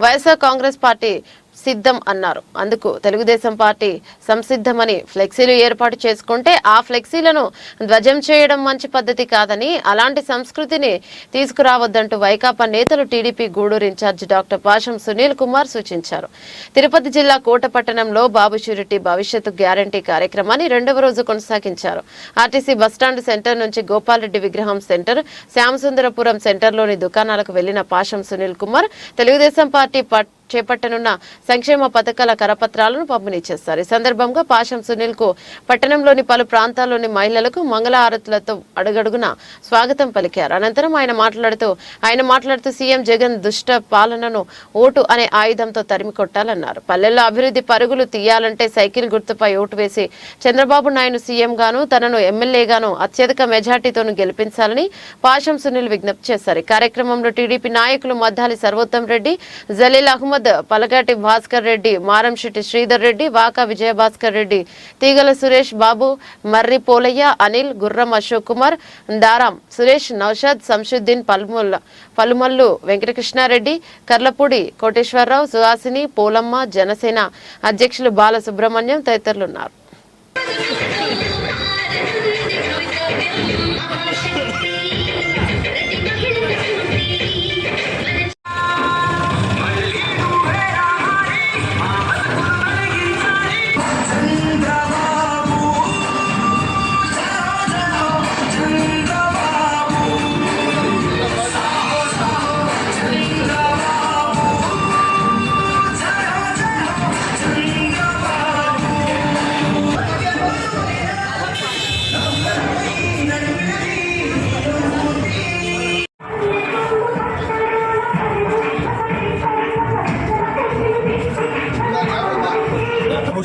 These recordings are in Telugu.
వైఎస్ఆర్ కాంగ్రెస్ పార్టీ సిద్ధం అన్నారు. అందుకు తెలుగుదేశం పార్టీ సంసిద్ధమని ఫ్లెక్సీలు ఏర్పాటు చేసుకుంటే ఆ ఫ్లెక్సీలను ధ్వజం చేయడం మంచి పద్ధతి కాదని అలాంటి సంస్కృతిని తీసుకురావద్దంటూ వైకాపా నేతలు TDP Gudur incharge doctor Pasham Sunil Kumar సూచించారు. తిరుపతి జిల్లా కోటపట్టణంలో బాబు షూరిటీ భవిష్యత్తు గ్యారంటీ కార్యక్రమాన్ని రెండవ రోజు కొనసాగించారు. ఆర్టీసీ బస్టాండ్ సెంటర్ నుంచి గోపాలరెడ్డి విగ్రహం సెంటర్ శ్యామసుందరపురం సెంటర్లోని దుకాణాలకు వెళ్ళిన పాషం సునీల్ కుమార్ తెలుగుదేశం పార్టీ పట్ చేపట్టనున్న సంక్షేమ పథకాల కరపత్రాలను పంపిణీ చేస్తారు. ఈ సందర్భంగా పాషం సునీల్కు పట్టణంలోని పలు ప్రాంతాల్లోని మహిళలకు మంగళ ఆరతులతో అడుగడుగున స్వాగతం పలికారు. అనంతరం ఆయన మాట్లాడుతూ ఆయన మాట్లాడుతూ సీఎం జగన్ దుష్ట పాలనను ఓటు అనే ఆయుధంతో తరిమి కొట్టాలన్నారు. పల్లెల్లో అభివృద్ధి పరుగులు తీయాలంటే సైకిల్ గుర్తుపై ఓటు వేసి చంద్రబాబు నాయుడు సీఎం గాను తనను ఎమ్మెల్యేగాను అత్యధిక మెజార్టీతోను గెలిపించాలని పాషం సునీల్ విజ్ఞప్తి చేశారు. ఈ కార్యక్రమంలో టీడీపీ నాయకులు మద్దాలి సర్వోత్తం రెడ్డి జలీల్ అహ్మద్ పలకాటి భాస్కర్ రెడ్డి మారంశెట్టి శ్రీధర్ రెడ్డి వాకా విజయభాస్కర్ రెడ్డి తీగల సురేష్ బాబు మర్రి పోలయ్య అనిల్ గుర్రం అశోక్ కుమార్ దారాం సురేష్ నౌషద్ సంషుద్దీన్ పల్ముల్ పలుమల్లు వెంకటకృష్ణారెడ్డి కర్లపూడి కోటేశ్వరరావు సుహాసిని పోలమ్మ జనసేన అధ్యక్షులు బాల సుబ్రహ్మణ్యం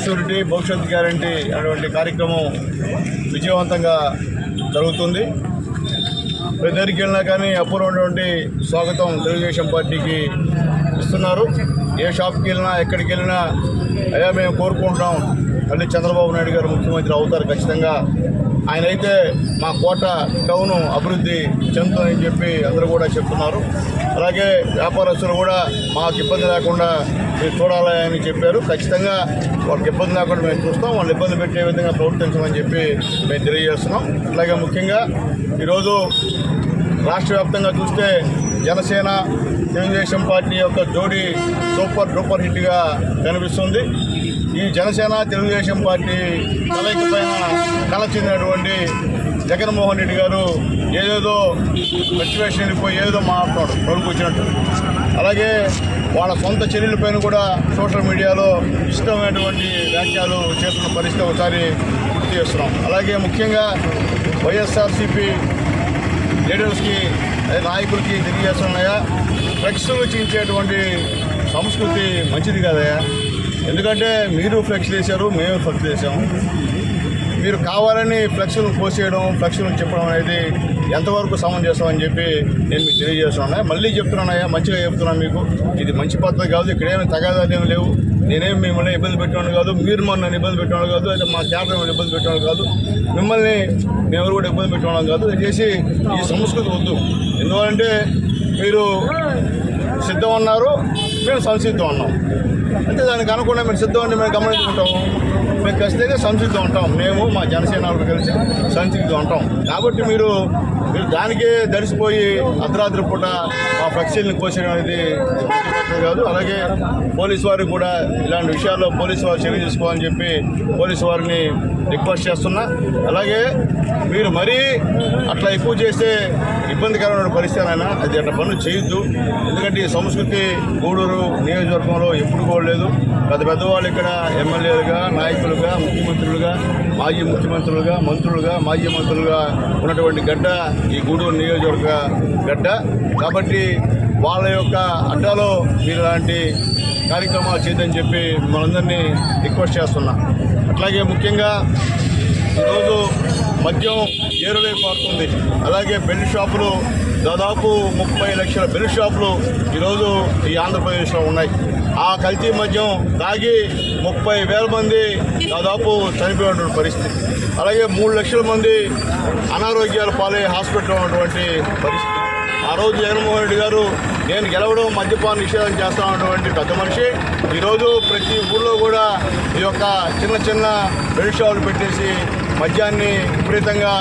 షూరిటీ భవిష్యత్ గ్యారంటీ అటువంటి కార్యక్రమం విజయవంతంగా జరుగుతుంది. దగ్గరికి వెళ్ళినా కానీ అపూర్వమైనటువంటి స్వాగతం తెలుగుదేశం పార్టీకి ఇస్తున్నారు. ఏ షాప్కి వెళ్ళినా ఎక్కడికి వెళ్ళినా అయ్యా మేము కోరుకుంటున్నాం. మళ్ళీ చంద్రబాబు నాయుడు గారు ముఖ్యమంత్రి అవుతారు ఖచ్చితంగా. ఆయన అయితే మా కోట టౌన్ అభివృద్ధి చెందుతుందని చెప్పి అందరూ కూడా చెప్తున్నారు. అలాగే వ్యాపారస్తులు కూడా మాకు ఇబ్బంది లేకుండా మీరు చూడాలి అని చెప్పారు. ఖచ్చితంగా వాళ్ళకి ఇబ్బంది లేకుండా మేము చూస్తాం. వాళ్ళు ఇబ్బంది పెట్టే విధంగా ప్రవర్తించమని చెప్పి మేము తెలియజేస్తున్నాం. అలాగే ముఖ్యంగా ఈరోజు రాష్ట్ర వ్యాప్తంగా చూస్తే జనసేన తెలుగుదేశం పార్టీ యొక్క జోడీ సూపర్ డూపర్ హిట్గా కనిపిస్తుంది. ఈ జనసేన తెలుగుదేశం పార్టీ కలయిక పైన కల చెందినటువంటి జగన్మోహన్ రెడ్డి గారు ఏదేదో సిచ్యువేషన్ వెళ్ళిపోయి ఏదో మాట్లాడు కొడుకు వచ్చినట్టు అలాగే వాళ్ళ సొంత చర్యలపైన కూడా సోషల్ మీడియాలో ఇష్టమైనటువంటి వ్యాఖ్యలు చేస్తున్న పరిస్థితి ఒకసారి గుర్తు చేస్తున్నాం. అలాగే ముఖ్యంగా వైఎస్ఆర్సీపీ లీడర్స్కి నాయకులకి తెలియజేస్తున్నాయా? ఫ్లెక్స్లు చించేటువంటి సంస్కృతి మంచిది కాదయా ఎందుకంటే మీరు ఫ్లెక్స్ చేశారు మేము ఫ్లెక్స్ చేసాము మీరు కావాలని ఫ్లెక్స్ను పోసేయడం ఫ్లెక్స్ను చెప్పడం అనేది ఎంతవరకు సమంజసం చెప్పి నేను మీకు తెలియజేస్తున్నాను. మళ్ళీ చెప్తున్నానయ్యా మంచిగా చెప్తున్నాను మీకు. ఇది మంచి పద్ధతి కాదు ఇక్కడ ఏమి తగాదాలు ఏమి లేవు. నేనేం మిమ్మల్ని ఇబ్బంది పెట్టాను కాదు మీరు మన నన్ను ఇబ్బంది పెట్టేవాడు కాదు అయితే మా క్యాడర్ మిమ్మల్ని ఇబ్బంది పెట్టేవాడు కాదు. మిమ్మల్ని మేము కూడా ఇబ్బంది పెట్టేవాళ్ళం కాదు. దయచేసి ఈ సంస్కృతి వద్దు. ఎందుకంటే మీరు సిద్ధం ఉన్నారు మేము సంసిద్ధం ఉన్నాం. అంటే దానికి అనుకుండా మీరు సిద్ధం అంటే మేము గమనించుకుంటాము మేము ఖచ్చితంగా సంసిద్ధం ఉంటాం. మేము మా జనసేన కలిసి సంసిద్ధం ఉంటాం. కాబట్టి మీరు మీరు దానికే దరిసిపోయి అర్ధరాత్రి పూట మా ఫ్లెక్సీలను కోసేయడం అనేది కాదు. అలాగే పోలీసు వారికి కూడా ఇలాంటి విషయాల్లో పోలీసు వారు చర్య తీసుకోవాలని చెప్పి పోలీసు వారిని రిక్వెస్ట్ చేస్తున్నా. అలాగే మీరు మరీ అట్లా ఎక్కువ చేస్తే ఇబ్బందికరమైన పరిస్థితి అయినా అది అట్లా పనులు చేయొద్దు. ఎందుకంటే ఈ సంస్కృతి గూడూరు నియోజకవర్గంలో ఎప్పుడు కూడా లేదు. పెద్ద పెద్దవాళ్ళు ఇక్కడ ఎమ్మెల్యేలుగా నాయకులుగా ముఖ్యమంత్రులుగా మాజీ ముఖ్యమంత్రులుగా మంత్రులుగా మాజీ మంత్రులుగా ఉన్నటువంటి గడ్డ ఈ గూడూరు నియోజకవర్గ గడ్డ. కాబట్టి వాళ్ళ యొక్క అడ్డాలో మీరు ఇలాంటి కార్యక్రమాలు చేయదని చెప్పి మనందరినీ రిక్వెస్ట్ చేస్తున్నాం. అట్లాగే ముఖ్యంగా ఈరోజు మద్యం ఏరువే పారుతుంది అలాగే బెల్ట్ షాపులు దాదాపు ముప్పై లక్షల బెల్ట్ షాపులు ఈరోజు ఈ ఆంధ్రప్రదేశ్లో ఉన్నాయి. ఆ కల్తీ మద్యం తాగి ముప్పై వేల మంది దాదాపు చనిపోయినటువంటి పరిస్థితి. అలాగే మూడు లక్షల మంది అనారోగ్యాల పాలై హాస్పిటల్ ఉన్నటువంటి పరిస్థితి. ఆ రోజు జగన్మోహన్ రెడ్డి గారు నేను గెలవడం మద్యపాన నిషేధం చేస్తామన్నటువంటి పెద్ద మనిషి. ఈరోజు ప్రతి ఊళ్ళో కూడా ఈ యొక్క చిన్న చిన్న బెల్ట్ షాపులు పెట్టేసి మద్యాన్ని విపరీతంగా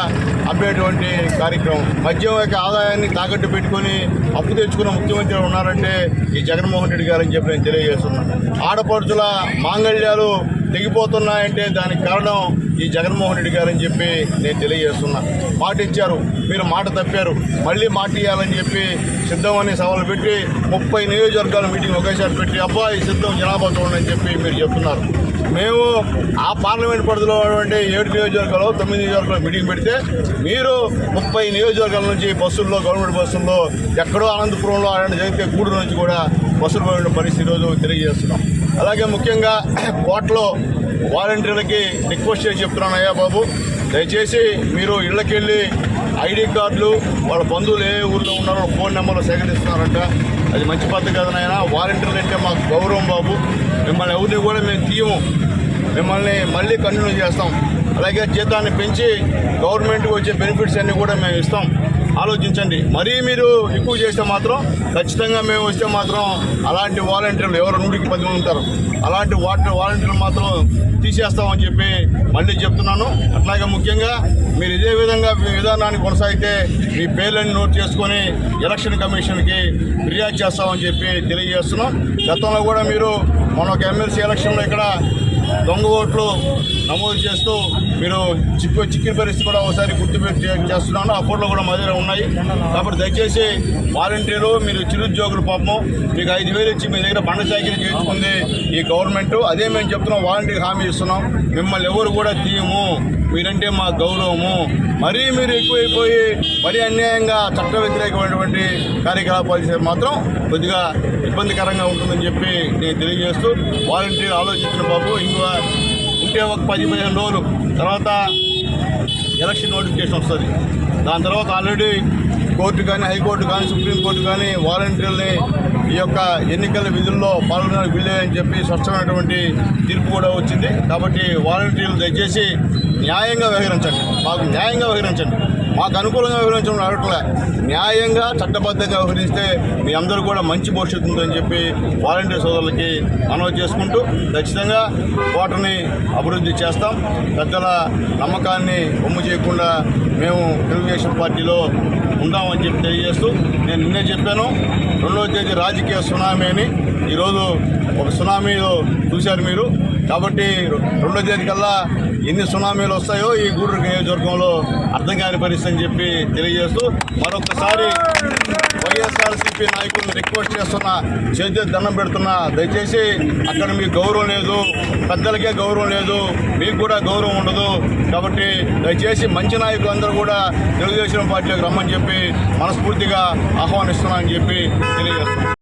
అమ్మేటువంటి కార్యక్రమం. మద్యం యొక్క ఆదాయాన్ని తాకట్టు పెట్టుకొని అప్పు తెచ్చుకున్న ముఖ్యమంత్రి ఉన్నారంటే ఈ జగన్మోహన్ రెడ్డి గారు అని చెప్పి నేను తెలియజేస్తున్నాను. ఆడపడుచుల మాంగళ్యాలు తెగిపోతున్నాయంటే దానికి కారణం ఈ జగన్మోహన్ రెడ్డి గారని చెప్పి నేను తెలియజేస్తున్నా. మాట ఇచ్చారు. మీరు మాట తప్పారు. మళ్ళీ మాట ఇవ్వాలని చెప్పి సిద్ధం అనే సవాలు పెట్టి ముప్పై నియోజకవర్గాల మీటింగ్ ఒకేసారి పెట్టి అబ్బాయి సిద్ధం జనాభా చూడండి అని చెప్పి మీరు చెప్తున్నారు. మేము ఆ పార్లమెంట్ పరిధిలో ఉన్నటువంటి ఏడు నియోజకవర్గాలు తొమ్మిది నియోజకవర్గాలు మీటింగ్ పెడితే మీరు ముప్పై నియోజకవర్గాల నుంచి బస్సుల్లో గవర్నమెంట్ బస్సుల్లో ఎక్కడో అనంతపురంలో అలాంటి జరిగితే గూడూరు నుంచి కూడా బస్సులు పోయిన పరిస్థితి ఈరోజు తెలియజేస్తున్నాం. అలాగే ముఖ్యంగా కోట్లో వాలంటీర్లకి రిక్వెస్ట్ చేసి చెప్తున్నాను అయ్యా బాబు. దయచేసి మీరు ఇళ్ళకెళ్ళి ఐడి కార్డులు వాళ్ళ బంధువులు ఏ ఊళ్ళో ఉన్నారో ఫోన్ నెంబర్లు సేకరిస్తున్నారంట. అది మంచి పద్ధతి కదనైనా వాలంటీర్లు అంటే మాకు గౌరవం బాబు. మిమ్మల్ని ఎవరిని కూడా మేము తీయము. మిమ్మల్ని మళ్ళీ కంటిన్యూ చేస్తాం. అలాగే జీతాన్ని పెంచి గవర్నమెంట్కి వచ్చే బెనిఫిట్స్ అన్నీ కూడా మేము ఇస్తాం. ఆలోచించండి. మరీ మీరు ఎక్కువ చేస్తే మాత్రం ఖచ్చితంగా మేము వస్తే మాత్రం అలాంటి వాలంటీర్లు ఎవరు నూటికి పది మంది ఉంటారు. అలాంటి వాటర్ వాలంటీర్లు మాత్రం తీసేస్తామని చెప్పి మళ్ళీ చెప్తున్నాను. అట్లాగే ముఖ్యంగా మీరు ఇదే విధంగా మీ విధానాన్ని కొనసాగితే మీ పేర్లను నోట్ చేసుకొని ఎలక్షన్ కమిషన్కి ఫిర్యాదు చేస్తామని చెప్పి తెలియజేస్తున్నాం. గతంలో కూడా మీరు మన ఒక ఎమ్మెల్సీ ఎలక్షన్లో ఇక్కడ దొంగ ఓట్లు నమోదు చేస్తూ మీరు చిక్కు చిక్కిన పరిస్థితి కూడా ఒకసారి గుర్తుపెట్టి చేస్తున్నాను. ఆ ఫోటోలు కూడా మా దగ్గర ఉన్నాయి. కాబట్టి దయచేసి వాలంటీర్లు మీరు చిరుద్యోగులు పాపము మీకు ఐదు వేలు ఇచ్చి మీ దగ్గర బండ సైకిల్ చేయించుకుంది ఈ గవర్నమెంట్. అదే మేము చెప్తున్నాం వాలంటీర్ హామీ ఇస్తున్నాం. మిమ్మల్ని ఎవరు కూడా తీయము. మీరంటే మా గౌరవము. మరీ మీరు ఎక్కువైపోయి మరీ అన్యాయంగా చట్ట వ్యతిరేకమైనటువంటి కార్యకలాపాలు చేసే మాత్రం కొద్దిగా ఇబ్బందికరంగా ఉంటుందని చెప్పి నేను తెలియజేస్తూ వాలంటీర్ ఆలోచించిన బాబు ఇంకా ఉంటే ఒక పది పదిహేను రోజులు తర్వాత ఎలక్షన్ నోటిఫికేషన్ వస్తుంది. దాని తర్వాత ఆల్రెడీ కోర్టు కానీ హైకోర్టు కానీ సుప్రీంకోర్టు కానీ వాలంటీర్లని ఈ యొక్క ఎన్నికల విధుల్లో పాల్గొనడానికి వీళ్ళని చెప్పి స్పష్టమైనటువంటి తీర్పు కూడా వచ్చింది. కాబట్టి వాలంటీర్లు దయచేసి న్యాయంగా వ్యవహరించండి. మాకు న్యాయంగా వ్యవహరించండి. మాకు అనుకూలంగా వివరించడం అడగట్లే న్యాయంగా చట్టబద్ధంగా వ్యవహరిస్తే మీ అందరూ కూడా మంచి భవిష్యత్తు ఉందని చెప్పి వాలంటీర్ సోదరులకి మనవి చేసుకుంటూ ఖచ్చితంగా కోటని అభివృద్ధి చేస్తాం. పెద్దల నమ్మకాన్ని ఒమ్ము చేయకుండా మేము తెలుగుదేశం పార్టీలో ఉందామని చెప్పి తెలియజేస్తూ నేను నిన్నే చెప్పాను. రెండవ తేదీ రాజకీయ సునామీ అని. ఈరోజు ఒక సునామీలో చూశారు మీరు. కాబట్టి రెండో తేదీ కల్లా ఎన్ని సునామీలు వస్తాయో ఈ గూడూరు నియోజకవర్గంలో అర్థం కాని పరిస్థితి అని చెప్పి తెలియజేస్తూ మరొకసారి వైఎస్ఆర్సీపీ నాయకులను రిక్వెస్ట్ చేస్తున్నా చేతి దండం పెడుతున్నా దయచేసి అక్కడ మీకు గౌరవం లేదు పెద్దలకే గౌరవం లేదు మీకు కూడా గౌరవం ఉండదు. కాబట్టి దయచేసి మంచి నాయకులు అందరూ కూడా తెలుగుదేశం పార్టీలోకి రమ్మని చెప్పి మనస్ఫూర్తిగా ఆహ్వానిస్తున్నానని చెప్పి తెలియజేస్తున్నాను